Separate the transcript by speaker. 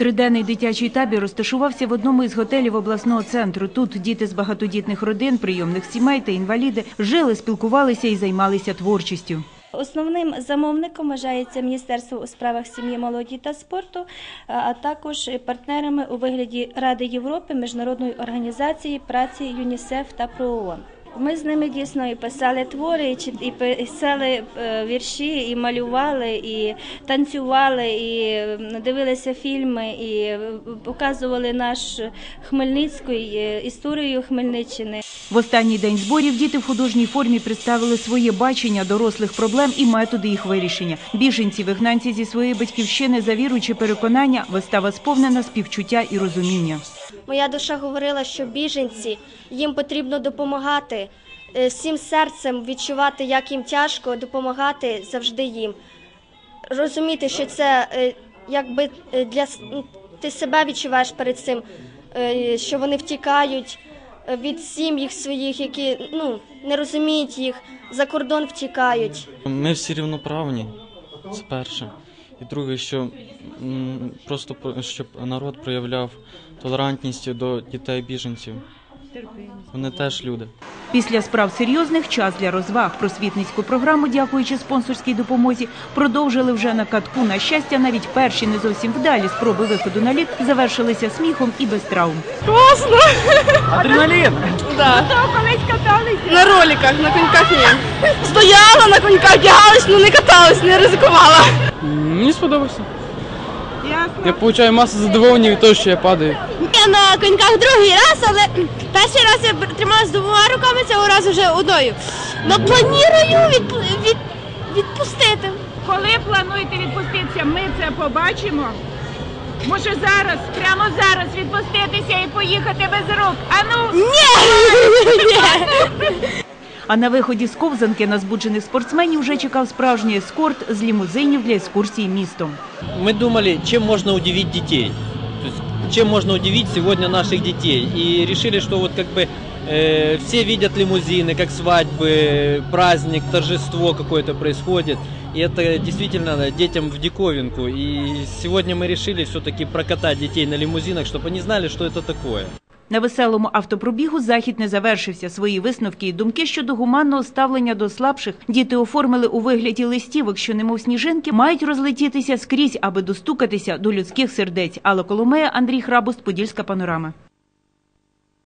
Speaker 1: Триденний дитячий табір розташувався в одному із готелів обласного центру. Тут діти з багатодітних родин, прийомних сімей та інваліди жили, спілкувалися і займалися творчістю.
Speaker 2: Основним замовником вважається Міністерство у справах сім'ї, молоді та спорту, а також партнерами у вигляді Ради Європи, Міжнародної організації праці ЮНІСЕФ та ПРООН. Ми з ними дійсно і писали твори, і писали е, вірші, і малювали, і танцювали, і дивилися фільми, і е, показували наш Хмельницький е, історію Хмельниччини.
Speaker 1: В останній день зборів діти в художній формі представили своє бачення дорослих проблем і методи їх вирішення. Біженці, вигнанці зі своєї батьківщини за віру переконання, вистава сповнена співчуття і розуміння.
Speaker 3: Моя душа говорила, що біженці їм потрібно допомагати е, всім серцем відчувати, як їм тяжко, допомагати завжди їм. Розуміти, що це е, якби е, для ну, ти себе відчуваєш перед цим, що вони втікають від сім'їх своїх, які ну не розуміють їх, за кордон втікають.
Speaker 4: Ми всі рівноправні, це перше. І друге, що просто про- щоб народ проявляв толерантність до дітей біженців. Вони теж люди.
Speaker 1: Після справ серйозних час для розваг просвітницьку програму, дякуючи спонсорській допомозі, продовжили вже на катку. На щастя, навіть перші не зовсім вдалі спроби виходу на лід завершилися сміхом і без травм.
Speaker 5: На роликах, на коньках ні. Стояла на коньках, тягалась, але не каталась, не ризикувала.
Speaker 6: Мені сподобався. Я отримую масу задоволення від того, що я падаю.
Speaker 5: Я на коньках другий раз, але перший раз я трималась двома руками, цього разу вже одною. Ну планую відпу- від, відпустити.
Speaker 7: Коли плануєте відпуститися, ми це побачимо. Може зараз, прямо зараз відпуститися і поїхати без рук. Ану,
Speaker 1: А на виході з ковзанки на збуджених спортсменів вже чекав справжній ескорт з лімузинів для екскурсії містом.
Speaker 8: мы думали, чем можно удивить детей. То есть, чем можно удивить сегодня наших детей. И решили, что вот как бы э, все видят лимузины, как свадьбы, праздник, торжество какое-то происходит. И это действительно детям в диковинку. И сегодня мы решили все-таки прокатать детей на лимузинах, чтобы они знали, что это такое.
Speaker 1: На веселому автопробігу захід не завершився. Свої висновки і думки щодо гуманного ставлення до слабших діти оформили у вигляді листівок, що немов сніжинки мають розлетітися скрізь, аби достукатися до людських сердець. Алла Коломея, Андрій Храбуст, Подільська панорама.